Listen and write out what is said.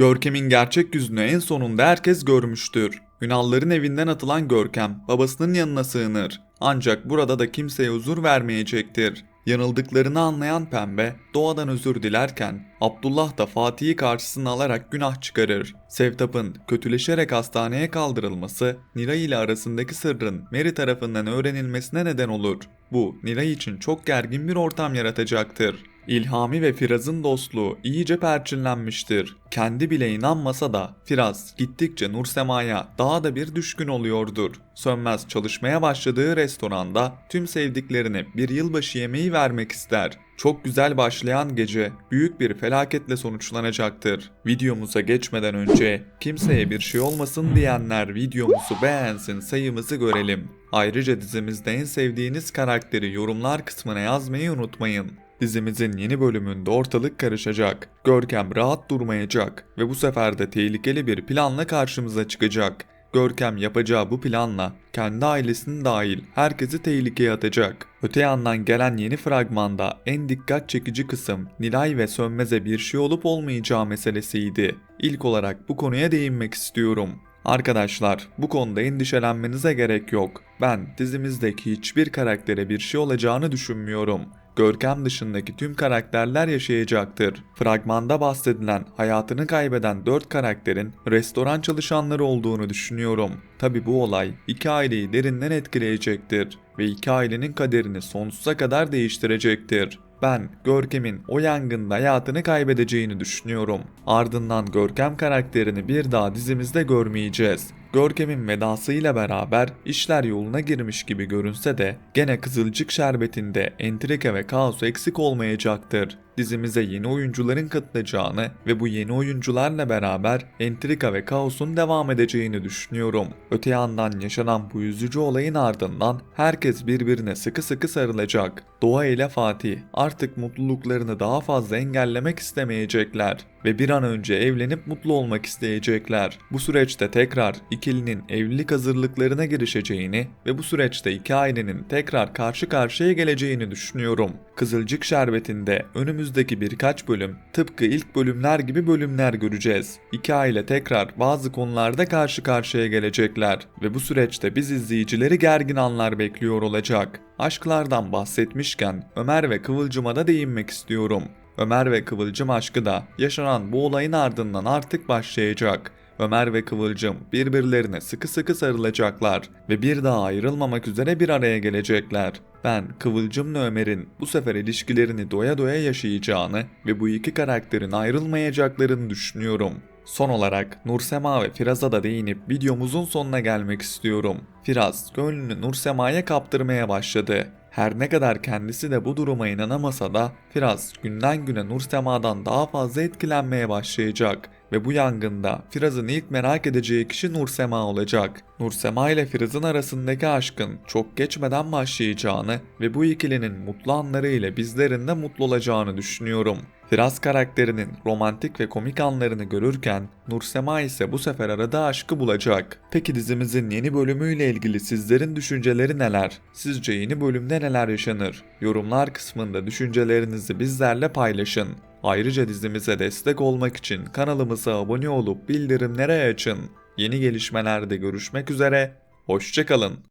Görkem'in gerçek yüzünü en sonunda herkes görmüştür. Ünalların evinden atılan Görkem babasının yanına sığınır. Ancak burada da kimseye huzur vermeyecektir. Yanıldıklarını anlayan Pembe doğadan özür dilerken Abdullah da Fatih'i karşısına alarak günah çıkarır. Sevtap'ın kötüleşerek hastaneye kaldırılması Nilay ile arasındaki sırrın Mary tarafından öğrenilmesine neden olur. Bu Nilay için çok gergin bir ortam yaratacaktır. İlhami ve Firaz'ın dostluğu iyice perçinlenmiştir. Kendi bile inanmasa da Firaz gittikçe Nursema'ya daha da bir düşkün oluyordur. Sönmez çalışmaya başladığı restoranda tüm sevdiklerine bir yılbaşı yemeği vermek ister. Çok güzel başlayan gece büyük bir felaketle sonuçlanacaktır. Videomuza geçmeden önce kimseye bir şey olmasın diyenler videomuzu beğensin sayımızı görelim. Ayrıca dizimizde en sevdiğiniz karakteri yorumlar kısmına yazmayı unutmayın. Dizimizin yeni bölümünde ortalık karışacak. Görkem rahat durmayacak ve bu sefer de tehlikeli bir planla karşımıza çıkacak. Görkem yapacağı bu planla kendi ailesini dahil herkesi tehlikeye atacak. Öte yandan gelen yeni fragmanda en dikkat çekici kısım Nilay ve Sönmez'e bir şey olup olmayacağı meselesiydi. İlk olarak bu konuya değinmek istiyorum. Arkadaşlar bu konuda endişelenmenize gerek yok. Ben dizimizdeki hiçbir karaktere bir şey olacağını düşünmüyorum. Görkem dışındaki tüm karakterler yaşayacaktır. Fragmanda bahsedilen hayatını kaybeden 4 karakterin restoran çalışanları olduğunu düşünüyorum. Tabi bu olay iki aileyi derinden etkileyecektir ve iki ailenin kaderini sonsuza kadar değiştirecektir. Ben Görkem'in o yangında hayatını kaybedeceğini düşünüyorum. Ardından Görkem karakterini bir daha dizimizde görmeyeceğiz. Görkem'in vedasıyla beraber işler yoluna girmiş gibi görünse de gene Kızılcık Şerbeti'nde entrika ve kaos eksik olmayacaktır. Dizimize yeni oyuncuların katılacağını ve bu yeni oyuncularla beraber entrika ve kaosun devam edeceğini düşünüyorum. Öte yandan yaşanan bu üzücü olayın ardından herkes birbirine sıkı sıkı sarılacak. Doğa ile Fatih artık mutluluklarını daha fazla engellemek istemeyecekler ve bir an önce evlenip mutlu olmak isteyecekler. Bu süreçte tekrar ikilinin evlilik hazırlıklarına girişeceğini ve bu süreçte iki ailenin tekrar karşı karşıya geleceğini düşünüyorum. Kızılcık Şerbeti'nde önümüzdeki birkaç bölüm tıpkı ilk bölümler gibi bölümler göreceğiz. İki aile tekrar bazı konularda karşı karşıya gelecekler ve bu süreçte biz izleyicileri gergin anlar bekliyor olacak. Aşklardan bahsetmişken Ömer ve Kıvılcım'a da değinmek istiyorum. Ömer ve Kıvılcım aşkı da yaşanan bu olayın ardından artık başlayacak. Ömer ve Kıvılcım birbirlerine sıkı sıkı sarılacaklar ve bir daha ayrılmamak üzere bir araya gelecekler. Ben Kıvılcım'la Ömer'in bu sefer ilişkilerini doya doya yaşayacağını ve bu iki karakterin ayrılmayacaklarını düşünüyorum. Son olarak Nursema ve Firaz'a da değinip videomuzun sonuna gelmek istiyorum. Firaz gönlünü Nursema'ya kaptırmaya başladı. Her ne kadar kendisi de bu duruma inanamasa da Firaz günden güne Nursema'dan daha fazla etkilenmeye başlayacak ve bu yangında Firaz'ın ilk merak edeceği kişi Nursema olacak. Nursema ile Firaz'ın arasındaki aşkın çok geçmeden başlayacağını ve bu ikilinin mutlu anları ile bizlerin de mutlu olacağını düşünüyorum. Firaz karakterinin romantik ve komik anlarını görürken Nursema ise bu sefer arada aşkı bulacak. Peki dizimizin yeni bölümüyle ilgili sizlerin düşünceleri neler? Sizce yeni bölümde neler yaşanır? Yorumlar kısmında düşüncelerinizi bizlerle paylaşın. Ayrıca dizimize destek olmak için kanalımıza abone olup bildirimleri açın. Yeni gelişmelerde görüşmek üzere, hoşçakalın.